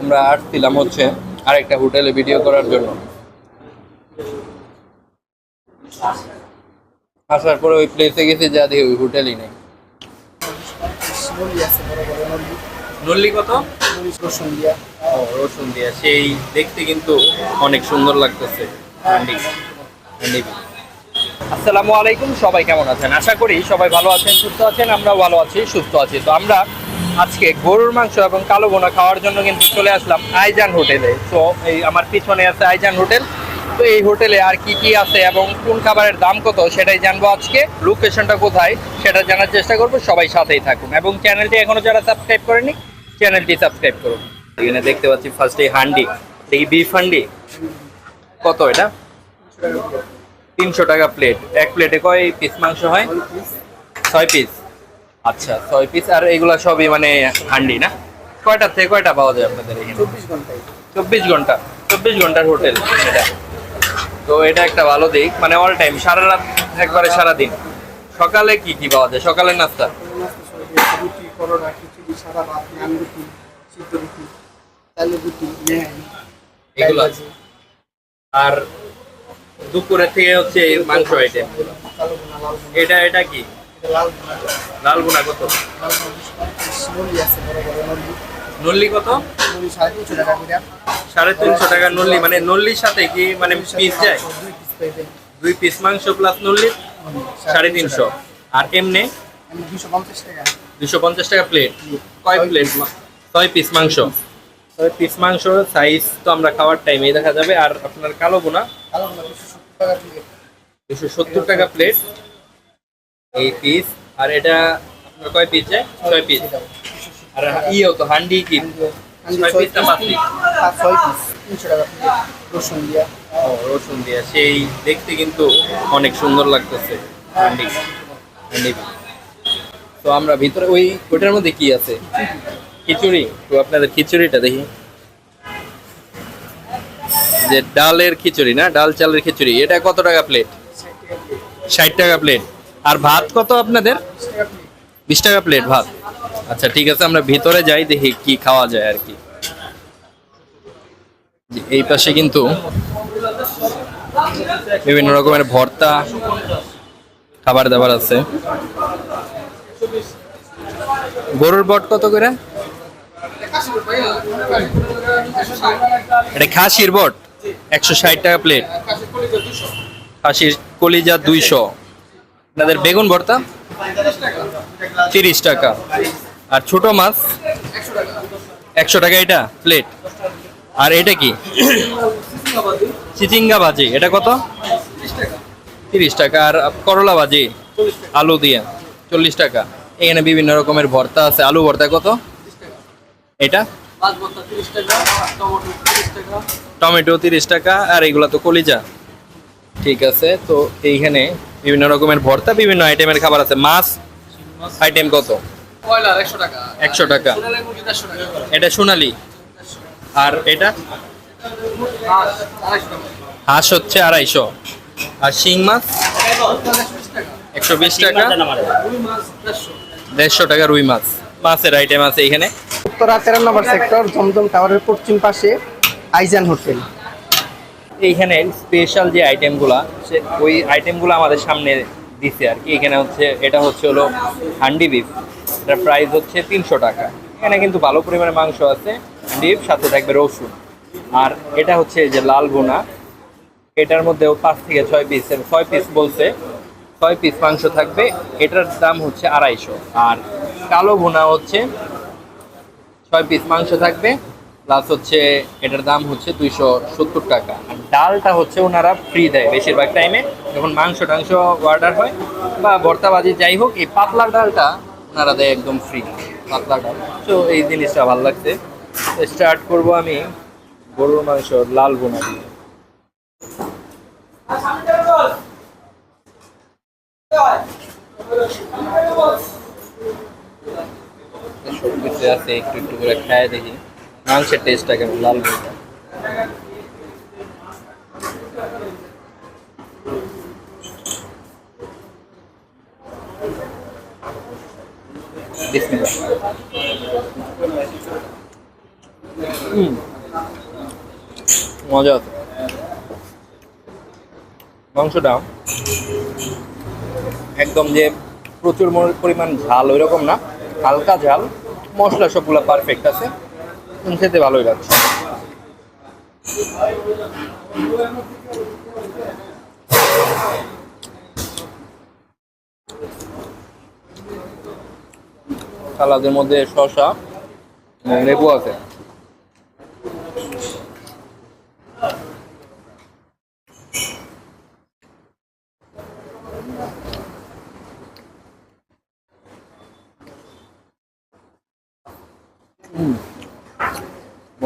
আমরা আসছিলাম হচ্ছে আরেকটা হোটেলে ভিডিও করার জন্য। আসার পরে ওই প্লেসে গেছি যা দিয়ে ওই হোটেলই নেই। নল্লি কত? রসুন দিয়া সেই দেখতে কিন্তু অনেক সুন্দর লাগতেছে। আসসালামু আলাইকুম সবাই কেমন আছেন? আশা করি সবাই ভালো আছেন সুস্থ আছেন আমরাও ভালো আছি সুস্থ আছি। তো আমরা আজকে গরুর মাংস এবং কালো বোনা খাওয়ার জন্য কিন্তু চলে আসলাম আইজান হোটেলে। তো এই আমার পিছনে আছে আইজান হোটেল। তো এই হোটেলে আর কি কি আছে এবং কোন খাবারের দাম কত সেটাই জানব আজকে। লোকেশনটা কোথায় সেটা জানার চেষ্টা করব। সবাই সাথেই থাকুন এবং চ্যানেলটি এখনও যারা সাবস্ক্রাইব করেনি, চ্যানেলটি সাবস্ক্রাইব করুন। এখানে দেখতে পাচ্ছি ফার্স্টে হান্ডি এই বিফ হান্ডি, কত এটা? তিনশো টাকা প্লেট এক প্লেটে কয় পিস মাংস হয়? ছয় পিস আচ্ছা ছয় পিস আর এগুলা সবই মানে হান্ডি না? কয়টা থেকে কয়টা পাওয়া যায় আপনাদের এখানে? চব্বিশ ঘন্টায়। চব্বিশ ঘণ্টা চব্বিশ ঘণ্টার হোটেল এটা। তো এটা একটা ভালো দিক মানে অল টাইম সারা রাত একবারে সারা দিন সকালে কি কি পাওয়া যায়? সকালের নাস্তা? রুটি করোনা খিচুড়ি সাদা ভাত নান রুটি সিদ্ধ রুটি চালের রুটি এগুলো। আর দুপুরের থেকে হচ্ছে মাংস আইটেম এটা এটা কি? লাল বোনা কত? নল্লি কত? সাড়ে তিনশো টাকা নল্লি। মানে নল্লির সাথে কি মানে পিস যায়? দুই পিস মাংস প্লাস নল্লি সাড়ে তিনশো। আর এমনি? দুশো পঞ্চাশ টাকা প্লেট কয় প্লেট ছয় পিস মাংস। ছয় পিস মাংস সাইজ তো আমরা খাওয়ার টাইমেই দেখা যাবে। আর আপনার কালো বোনা দুশো সত্তর টাকা প্লেট দুশো সত্তর টাকা প্লেট এই পিস আর এটা আপনার কয় পিস যায়? ছয় পিস আর ইয়েও তো হান্ডি কি ছয় পিস পাঁচ পিস ছয় পিস তিনশো টাকা রসুন দিয়া। ও রসুন দিয়ে। সেই দেখতে কিন্তু অনেক সুন্দর লাগতেছে হান্ডি। হান্ডি তো আমরা ভিতরে ওই ওটার মধ্যে কি আছে? খিচুড়ি। তো আপনাদের খিচুড়িটা দেখি। যে ডালের খিচুড়ি না? ডাল চালের খিচুড়ি। এটা কত টাকা প্লেট ষাট টাকা প্লেট আর ভাত কত আপনাদের? বিশ টাকা প্লেট ভাত। আচ্ছা ঠিক আছে, আমরা ভিতরে যাই, দেখি কি খাওয়া যায় আর কি। এই পাশে কিন্তু বিভিন্ন রকমের ভর্তা, খাবার দাবার আছে। গরুর বট কত করে? এটা খাসির বট, একশো ষাট টাকা প্লেট খাসির কলিজা দুইশো। আপনাদের বেগুন ভর্তা? তিরিশ টাকা। আর ছোট মাছ? একশো টাকা এটা প্লেট আর এটা কি? চিচিঙ্গা ভাজি, এটা কত? তিরিশ টাকা। আর করলা ভাজি, আলু দিয়ে, চল্লিশ টাকা। এখানে বিভিন্ন রকমের ভর্তা আছে। আলু ভর্তা কত? এটা? টমেটো তিরিশ টাকা। আর এগুলা তো কলিজা। ঠিক আছে, তো এইখানে বিভিন্ন রকমের ভর্তা বিভিন্ন আইটেমের খাবার আছে। মাছ আইটেম কত? একশো টাকা। এটা সোনালি। আর এটা? হাঁস হচ্ছে আড়াইশো। আর শিং মাছ? একশো বিশ টাকা। দেড়শো। দেড়শো। টাকা রুই মাছ। মাছের আইটেম আছে এখানে। উত্তরা তেরো নম্বর সেক্টর জমজম টাওয়ারের পশ্চিম পাশে আইজান হোটেল। এইখানে স্পেশাল যে আইটেমগুলা সে ওই আইটেমগুলো আমাদের সামনে দিছে আর কি। এখানে হচ্ছে, এটা হচ্ছে হলো হান্ডি বিফ এটার প্রাইস হচ্ছে তিনশো টাকা। এখানে কিন্তু ভালো পরিমাণে মাংস আছে, হান্ডি বিফ সাথে থাকবে রসুন। আর এটা হচ্ছে যে লাল বোনা এটার মধ্যেও পাঁচ থেকে ছয় পিস ছয় পিস বলছে, ছয় পিস মাংস থাকবে। এটার দাম হচ্ছে আড়াইশো। আর কালো ভুনা হচ্ছে, ছয় পিস মাংস থাকবে। প্লাস হচ্ছে এটার দাম হচ্ছে দুইশো সত্তর টাকা। আর ডালটা হচ্ছে ওনারা ফ্রি দেয় বেশিরভাগ টাইমে যখন মাংস টাংস অর্ডার হয় বা ভর্তাবাজি যাই হোক, এই পাতলা ডালটা ওনারা দেয় একদম ফ্রি পাতলা ডাল। তো এই জিনিসটা ভালো লাগছে। স্টার্ট করব আমি গরুর মাংস, লাল বোনা দিয়ে। সব কিছু আছে, একটু একটু করে খায় দেখি। মাংসের টেস্টটা কেমন? লাল হুম। মজা আছে। মাংসটা একদম যে প্রচুর পরিমাণ ঝাল ওই রকম না, হালকা ঝাল। মশলা সবগুলো পারফেক্ট আছে। খেতে ভালোই লাগছে। সালাদের মধ্যে শসা লেবু আছে। হুম,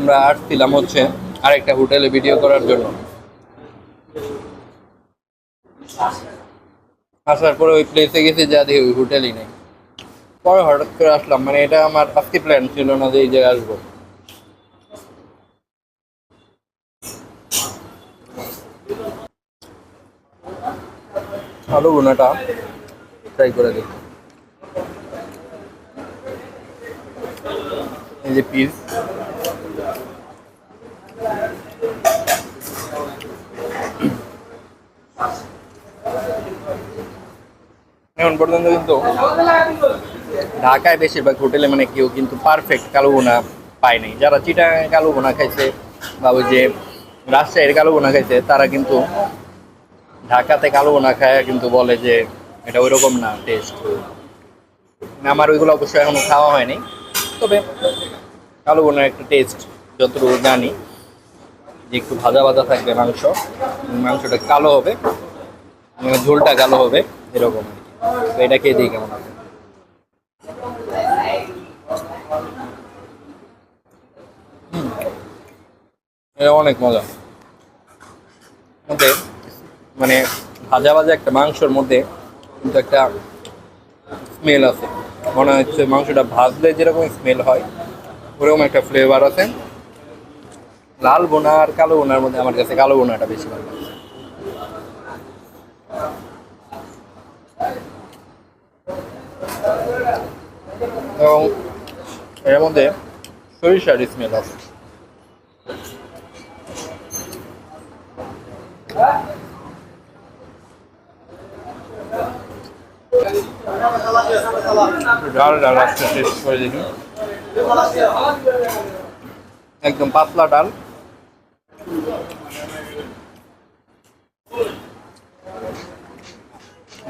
আমরা আসছিলাম হচ্ছে আরেকটা হোটেলে ভিডিও করার জন্য। আসার পরে ওই প্লেসে গেছি, যা দিয়ে ওই হোটেলই নেই। পরে হঠাৎ করে আসলাম মানে এটা আমার আজকে প্ল্যান ছিল না যে এই জায়গায় আসব। আলু বোনাটা ট্রাই করে দেখি। এই যে পিস এখন পর্যন্ত কিন্তু ঢাকায় বেশিরভাগ হোটেলে মানে কেউ কিন্তু পারফেক্ট কালো বোনা পায়নি। যারা চিটা কালো বোনা খাইছে বা ওই যে রাজশাহীর কালো বোনা খাইছে, তারা কিন্তু ঢাকাতে কালো বোনা খায় কিন্তু বলে যে এটা ওইরকম না টেস্ট আমার ওইগুলো অবশ্যই এখনও খাওয়া হয়নি, তবে কালো বোনার একটা টেস্ট যতটুকু জানি যে একটু ভাজা ভাজা থাকবে মাংস, মাংসটা কালো হবে, ঝোলটা কালো হবে, এরকম। এটা খেয়ে দিই কেমন আছে এটা অনেক মজা। মধ্যে মানে ভাজা ভাজা একটা মাংসর মধ্যে কিন্তু একটা স্মেল আছে। মনে হচ্ছে মাংসটা ভাজলে যেরকম স্মেল হয়, ওরকম একটা ফ্লেভার আছে। লাল বোনা আর কালো বোনার মধ্যে আমার কাছে কালো বোনাটা বেশি ভালো লাগে। এবং এর মধ্যে সরিষার স্মেল আছে। ডাল ডাল করে একদম পাতলা ডাল।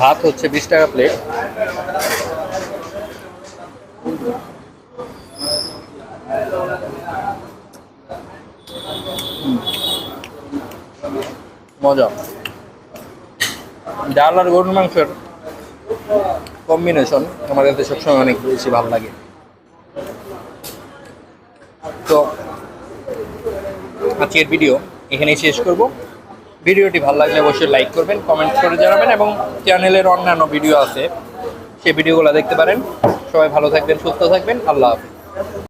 ভাত হচ্ছে বিশ টাকা প্লেট মজা। ডাল আর গরুর মাংসের কম্বিনেশন আমার কাছে সবসময় অনেক বেশি ভালো লাগে। তো আজকের ভিডিও এখানেই শেষ করব। ভিডিওটি ভালো লাগলে অবশ্যই লাইক করবেন কমেন্ট করে জানাবেন এবং চ্যানেলের অন্যান্য ভিডিও আছে। সেই ভিডিওগুলো দেখতে পারেন। সবাই ভালো থাকবেন, সুস্থ থাকবেন। আল্লাহ হাফিজ।